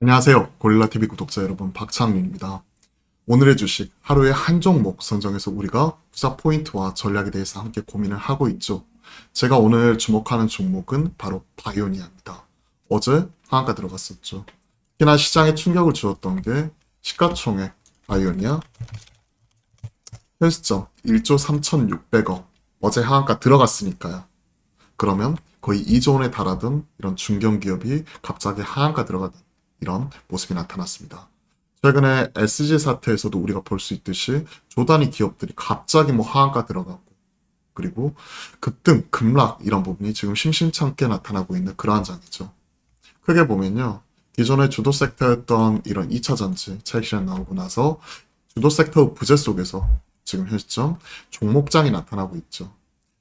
안녕하세요. 고릴라TV 구독자 여러분, 박창민입니다. 오늘의 주식, 하루에 한 종목 선정해서 우리가 투자 포인트와 전략에 대해서 함께 고민을 하고 있죠. 제가 오늘 주목하는 종목은 바로 바이오니아입니다. 어제 하한가 들어갔었죠. 특히나 시장에 충격을 주었던 게 시가총액 바이오니아 현시점 1조 3,600억 어제 하한가 들어갔으니까요. 그러면 거의 2조 원에 달하던 이런 중견기업이 갑자기 하한가 들어가던 이런 모습이 나타났습니다. 최근에 SG 사태에서도 우리가 볼 수 있듯이 조단위 기업들이 갑자기 뭐 하한가 들어가고 그리고 급등, 급락 이런 부분이 지금 심심찮게 나타나고 있는 그러한 장이죠. 크게 보면요. 기존의 주도 섹터였던 이런 2차 전지 차익 실현 나오고 나서 주도 섹터 부재 속에서 지금 현 시점 종목장이 나타나고 있죠.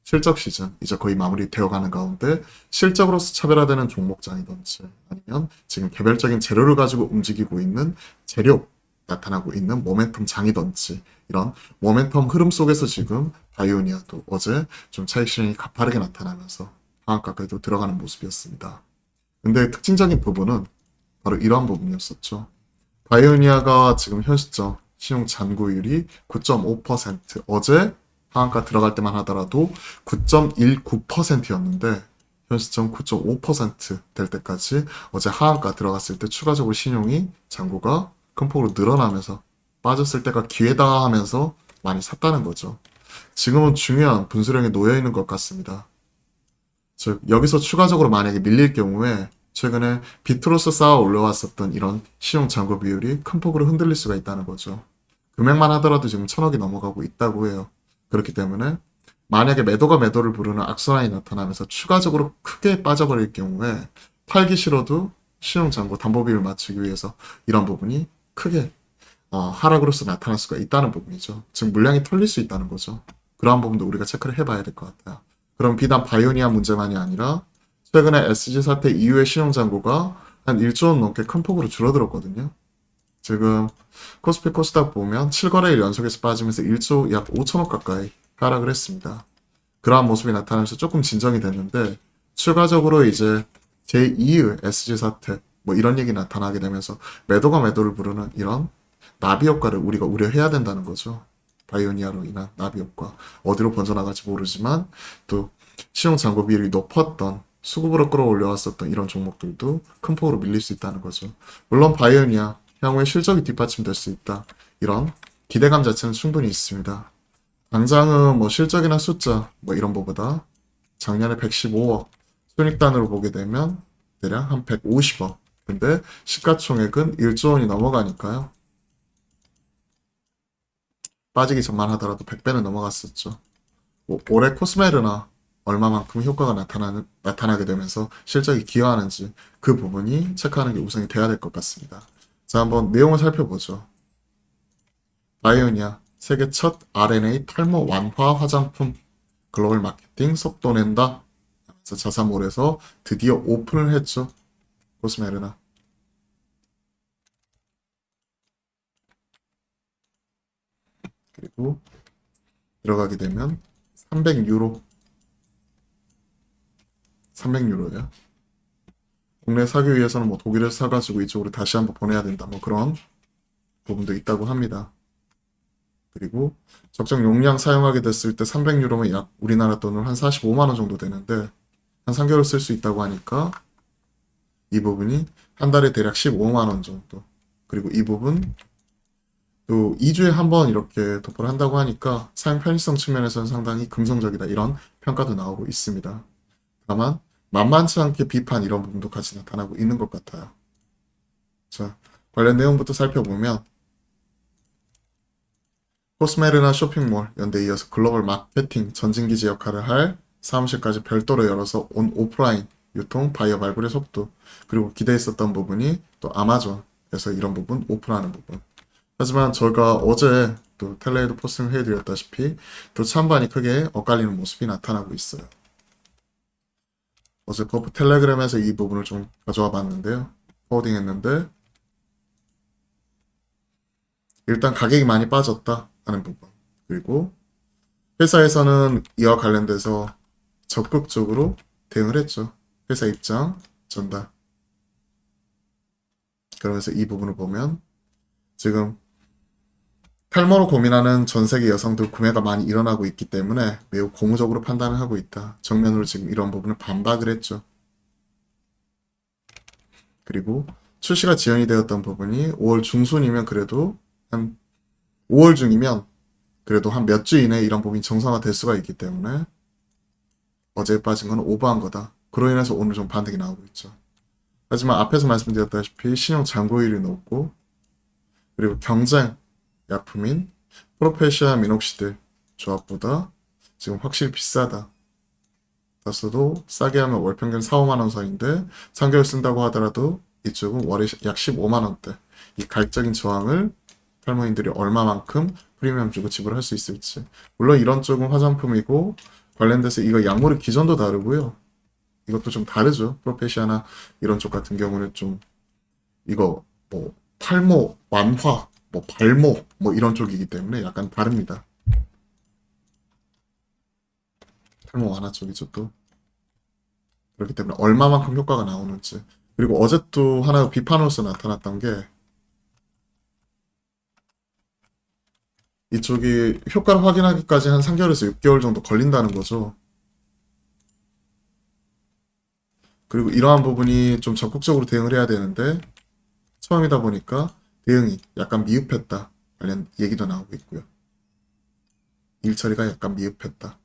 실적 시즌 이제 거의 마무리되어 가는 가운데 실적으로서 차별화되는 종목장이든지 아니면 지금 개별적인 재료를 가지고 움직이고 있는 재료 나타나고 있는 모멘텀 장이든지 이런 모멘텀 흐름 속에서 지금 바이오니아도 어제 좀 차익 실현이 가파르게 나타나면서 하한가까지도 들어가는 모습이었습니다. 근데 특징적인 부분은 바로 이러한 부분이었었죠. 바이오니아가 지금 현 시점 신용 잔고율이 9.5% 어제 하한가 들어갈 때만 하더라도 9.19%였는데 현 시점 9.5%될 때까지 어제 하한가 들어갔을 때 추가적으로 신용이 잔고가 큰 폭으로 늘어나면서 빠졌을 때가 기회다 하면서 많이 샀다는 거죠. 지금은 중요한 분수령에 놓여 있는 것 같습니다. 즉 여기서 추가적으로 만약에 밀릴 경우에 최근에 비트로스 쌓아 올라왔었던 이런 신용 잔고 비율이 큰 폭으로 흔들릴 수가 있다는 거죠. 금액만 하더라도 지금 천억이 넘어가고 있다고 해요. 그렇기 때문에 만약에 매도가 매도를 부르는 악순환이 나타나면서 추가적으로 크게 빠져버릴 경우에 팔기 싫어도 신용잔고 담보비율 맞추기 위해서 이런 부분이 크게 어, 하락으로서 나타날 수가 있다는 부분이죠. 즉 물량이 털릴 수 있다는 거죠. 그러한 부분도 우리가 체크를 해봐야 될 것 같아요. 그럼 비단 바이오니아 문제만이 아니라 최근에 SG 사태 이후의 신용잔고가 한 1조 원 넘게 큰 폭으로 줄어들었거든요. 지금 코스피 코스닥 보면 7거래일 연속해서 빠지면서 1조 약 5천억 가까이 하락을 했습니다. 그러한 모습이 나타나면서 조금 진정이 됐는데 추가적으로 이제 제2의 SG 사태 뭐 이런 얘기 나타나게 되면서 매도가 매도를 부르는 이런 나비 효과를 우리가 우려해야 된다는 거죠. 바이오니아로 인한 나비 효과 어디로 번져나갈지 모르지만 또 신용 잔고 비율이 높았던 수급으로 끌어올려왔었던 이런 종목들도 큰 폭으로 밀릴 수 있다는 거죠. 물론 바이오니아 향후에 실적이 뒷받침될 수 있다. 이런 기대감 자체는 충분히 있습니다. 당장은 뭐 실적이나 숫자 뭐 이런 거보다 작년에 115억 순익단으로 보게 되면 대략 한 150억. 근데 시가총액은 1조 원이 넘어가니까요. 빠지기 전만 하더라도 100배는 넘어갔었죠. 뭐 올해 코스메르나 얼마만큼 효과가 나타나, 나타나게 되면서 실적이 기여하는지 그 부분이 체크하는 게 우선이 돼야 될 것 같습니다. 자, 한번 내용을 살펴보죠. 바이오니아 세계 첫 RNA 탈모 완화 화장품 글로벌 마케팅 속도 낸다. 자사몰에서 드디어 오픈을 했죠. 코스메르나. 그리고 들어가게 되면 300유로 300유로야. 국내 사기 위해서는 뭐 독일에서 사가지고 이쪽으로 다시 한번 보내야 된다. 뭐 그런 부분도 있다고 합니다. 그리고 적정 용량 사용하게 됐을 때 300유로면 약 우리나라 돈으로 한 45만 원 정도 되는데 한 3개월 쓸 수 있다고 하니까 이 부분이 한 달에 대략 15만 원 정도. 그리고 이 부분 또 2주에 한 번 이렇게 도포를 한다고 하니까 사용 편의성 측면에서는 상당히 긍정적이다. 이런 평가도 나오고 있습니다. 다만 만만치 않게 비판 이런 부분도 같이 나타나고 있는 것 같아요. 자, 관련 내용부터 살펴보면 코스메르나 쇼핑몰 연대 이어서 글로벌 마케팅 전진기지 역할을 할 사무실까지 별도로 열어서 온 오프라인 유통 바이어 발굴의 속도 그리고 기대했었던 부분이 또 아마존에서 이런 부분 오픈하는 부분 하지만 저희가 어제 또 텔레에도 포스팅을 해드렸다시피 또 찬반이 크게 엇갈리는 모습이 나타나고 있어요. 어제 버프 텔레그램에서 이 부분을 좀 가져와 봤는데요. 포워딩 했는데 일단 가격이 많이 빠졌다 하는 부분 그리고 회사에서는 이와 관련돼서 적극적으로 대응을 했죠. 회사 입장 전달 그러면서 이 부분을 보면 지금 탈모로 고민하는 전 세계 여성들 구매가 많이 일어나고 있기 때문에 매우 고무적으로 판단을 하고 있다. 정면으로 지금 이런 부분을 반박을 했죠. 그리고 출시가 지연이 되었던 부분이 5월 중순이면 그래도 한 5월 중이면 그래도 한 몇 주 이내에 이런 부분이 정상화될 수가 있기 때문에 어제 빠진 건 오버한 거다. 그로 인해서 오늘 좀 반등이 나오고 있죠. 하지만 앞에서 말씀드렸다시피 신용 잔고율이 높고 그리고 경쟁 약품인 프로페시아 미녹시딜 조합보다 지금 확실히 비싸다. 따서도 싸게 하면 월 평균 4, 5만 원 사이인데 3개월 쓴다고 하더라도 이쪽은 월에 약 15만 원대. 이 가격적인 저항을 탈모인들이 얼마만큼 프리미엄 주고 지불할 수 있을지. 물론 이런 쪽은 화장품이고 관련돼서 이거 약물의 기전도 다르고요. 이것도 좀 다르죠. 프로페시아나 이런 쪽 같은 경우는 좀 이거 뭐 탈모, 완화, 뭐 발모 뭐 이런 쪽이기 때문에 약간 다릅니다. 탈모 완화 쪽이죠 또. 그렇기 때문에 얼마만큼 효과가 나오는지. 그리고 어제 또 하나 비판으로서 나타났던 게 이쪽이 효과를 확인하기까지 한 3개월에서 6개월 정도 걸린다는 거죠. 그리고 이러한 부분이 좀 적극적으로 대응을 해야 되는데 처음이다 보니까 대응이 약간 미흡했다 관련 얘기도 나오고 있고요. 일 처리가 약간 미흡했다.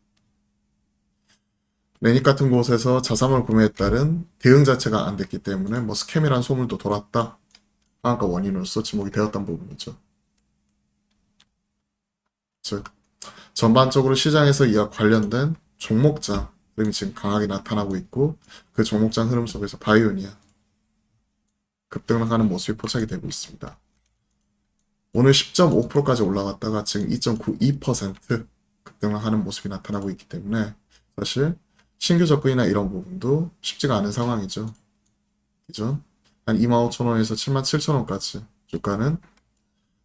레닉 같은 곳에서 자사몰 구매에 따른 대응 자체가 안 됐기 때문에 뭐 스캠이란 소문도 돌았다. 하한가 원인으로서 지목이 되었던 부분이죠. 즉 전반적으로 시장에서 이와 관련된 종목장 흐름이 지금 강하게 나타나고 있고 그 종목장 흐름 속에서 바이오니아 급등하는 모습이 포착이 되고 있습니다. 오늘 10.5%까지 올라갔다가 지금 2.92% 급등하는 모습이 나타나고 있기 때문에 사실 신규 접근이나 이런 부분도 쉽지가 않은 상황이죠. 기존 한 25,000원에서 77,000원까지 주가는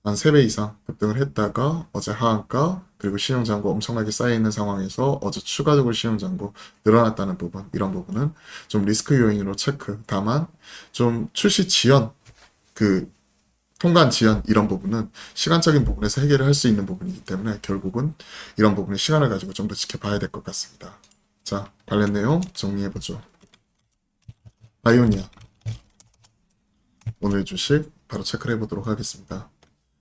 한 3배 이상 급등을 했다가 어제 하한가 그리고 신용잔고 엄청나게 쌓여있는 상황에서 어제 추가적으로 신용잔고 늘어났다는 부분 이런 부분은 좀 리스크 요인으로 체크 다만 좀 출시 지연 그 통관 지연 이런 부분은 시간적인 부분에서 해결을 할 수 있는 부분이기 때문에 결국은 이런 부분에 시간을 가지고 좀 더 지켜봐야 될 것 같습니다. 자 관련 내용 정리해보죠. 바이오니아 오늘 주식 바로 체크를 해보도록 하겠습니다.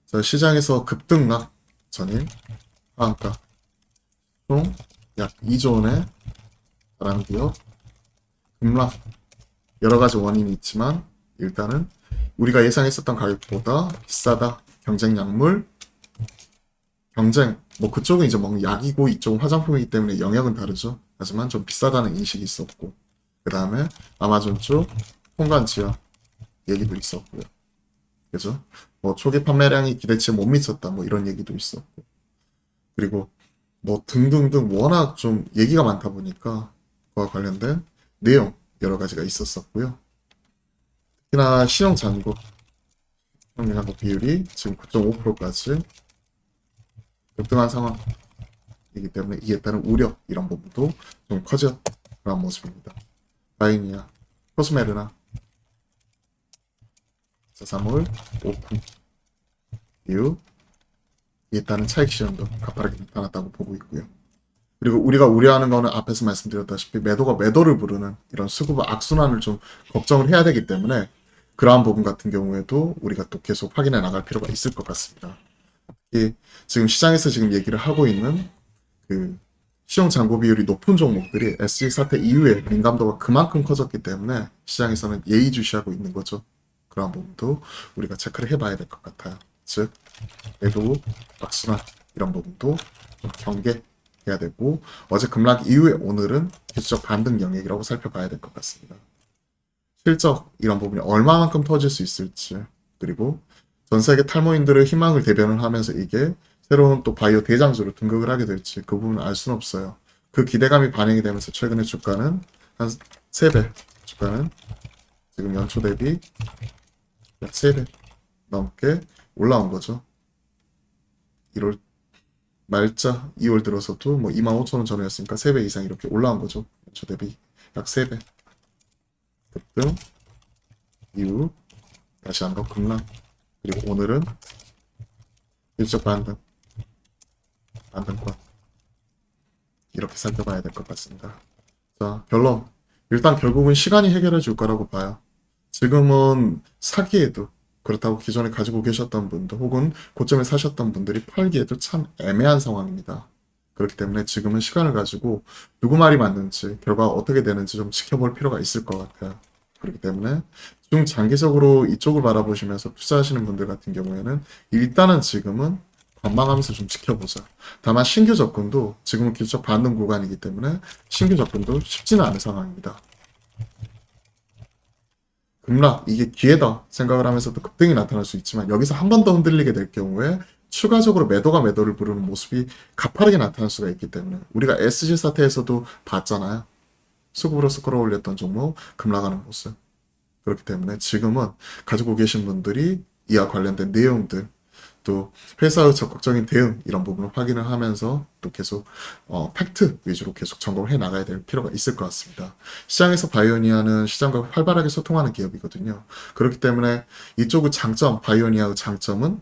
자, 시장에서 급등락 전일 하한가 총약 2조 원의 다른 기업 급락 여러 가지 원인이 있지만 일단은 우리가 예상했었던 가격보다 비싸다. 경쟁 약물 경쟁 뭐 그쪽은 이제 뭐 약이고 이쪽은 화장품이기 때문에 영역은 다르죠. 하지만 좀 비싸다는 인식이 있었고 그 다음에 아마존 쪽 통관 지연 얘기도 있었고요. 그죠? 뭐 초기 판매량이 기대치에 못 미쳤다 뭐 이런 얘기도 있었고. 그리고 뭐 등등등 워낙 좀 얘기가 많다 보니까 그와 관련된 내용 여러 가지가 있었었고요. 특히나 신용 잔고 신용 잔고 비율이 지금 9.5%까지 급등한 상황이기 때문에 이에 따른 우려 이런 부분도 좀 커졌다는 모습입니다. 라이니아, 코스메르나 자사몰 오픈 이후 이에 따른 차익 실현도 가파르게 나타났다고 보고 있고요. 그리고 우리가 우려하는 거는 앞에서 말씀드렸다시피 매도가 매도를 부르는 이런 수급 악순환을 좀 걱정을 해야 되기 때문에 그러한 부분 같은 경우에도 우리가 또 계속 확인해 나갈 필요가 있을 것 같습니다. 이 지금 시장에서 지금 얘기를 하고 있는 그 시용 잔고 비율이 높은 종목들이 SG 사태 이후에 민감도가 그만큼 커졌기 때문에 시장에서는 예의주시하고 있는 거죠. 그러한 부분도 우리가 체크를 해봐야 될 것 같아요. 즉 매도 악순환 이런 부분도 좀 경계해야 되고 어제 급락 이후에 오늘은 기술적 반등 영역이라고 살펴봐야 될 것 같습니다. 실적 이런 부분이 얼마만큼 터질 수 있을지 그리고 전 세계 탈모인들의 희망을 대변을 하면서 이게 새로운 또 바이오 대장주로 등극을 하게 될지 그 부분은 알 수는 없어요. 그 기대감이 반영이 되면서 최근에 주가는 한 3배 주가는 지금 연초 대비 약 3배 넘게 올라온 거죠. 1월 말자 2월 들어서도 뭐 25,000원 전이었으니까 3배 이상 이렇게 올라온 거죠. 연초 대비 약 3배. 급등 이후 다시 한번 급락. 그리고 오늘은 일적 반등. 반등권. 이렇게 살펴봐야 될 것 같습니다. 자, 결론. 일단 결국은 시간이 해결해 줄 거라고 봐요. 지금은 사기에도 그렇다고 기존에 가지고 계셨던 분들 혹은 고점에 사셨던 분들이 팔기에도 참 애매한 상황입니다. 그렇기 때문에 지금은 시간을 가지고 누구 말이 맞는지 결과가 어떻게 되는지 좀 지켜볼 필요가 있을 것 같아요. 그렇기 때문에 중장기적으로 이쪽을 바라보시면서 투자하시는 분들 같은 경우에는 일단은 지금은 관망하면서 좀 지켜보자. 다만 신규 접근도 지금은 기술적 반등 구간이기 때문에 신규 접근도 쉽지는 않은 상황입니다. 급락 이게 기회다 생각을 하면서도 급등이 나타날 수 있지만 여기서 한 번 더 흔들리게 될 경우에 추가적으로 매도가 매도를 부르는 모습이 가파르게 나타날 수가 있기 때문에 우리가 SG 사태에서도 봤잖아요. 수급으로서 끌어올렸던 종목 급락하는 모습. 그렇기 때문에 지금은 가지고 계신 분들이 이와 관련된 내용들 또 회사의 적극적인 대응 이런 부분을 확인을 하면서 또 계속 어, 팩트 위주로 계속 점검을 해 나가야 될 필요가 있을 것 같습니다. 시장에서 바이오니아는 시장과 활발하게 소통하는 기업이거든요. 그렇기 때문에 이쪽의 장점, 바이오니아의 장점은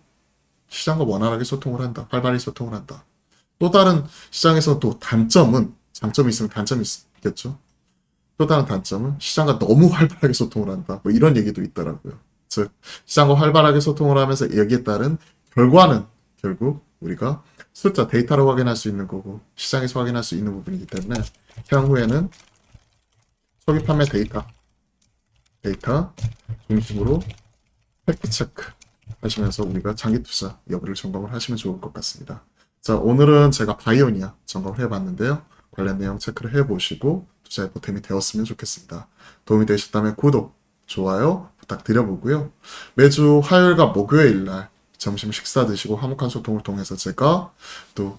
시장과 원활하게 소통을 한다. 활발히 소통을 한다. 또 다른 시장에서 또 단점은 장점이 있으면 단점이 있겠죠. 또 다른 단점은 시장과 너무 활발하게 소통을 한다. 뭐 이런 얘기도 있더라고요. 즉 시장과 활발하게 소통을 하면서 여기에 따른 결과는 결국 우리가 숫자 데이터로 확인할 수 있는 거고 시장에서 확인할 수 있는 부분이기 때문에 향후에는 소비 판매 데이터 데이터 중심으로 팩트 체크 하시면서 우리가 장기 투자 여부를 점검을 하시면 좋을 것 같습니다. 자 오늘은 제가 바이오니아 점검을 해봤는데요. 관련 내용 체크를 해보시고 투자에 보탬이 되었으면 좋겠습니다. 도움이 되셨다면 구독, 좋아요 부탁드려보고요. 매주 화요일과 목요일 날 점심 식사 드시고 화목한 소통을 통해서 제가 또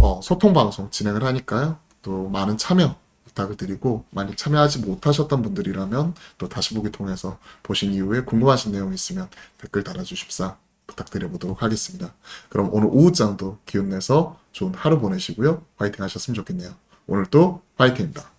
어, 소통 방송 진행을 하니까요. 또 많은 참여 부탁을 드리고 만약 참여하지 못하셨던 분들이라면 또 다시 보기 통해서 보신 이후에 궁금하신 내용 있으면 댓글 달아주십사 부탁드려보도록 하겠습니다. 그럼 오늘 오후장도 기운내서 좋은 하루 보내시고요. 화이팅 하셨으면 좋겠네요. 오늘도 화이팅입니다.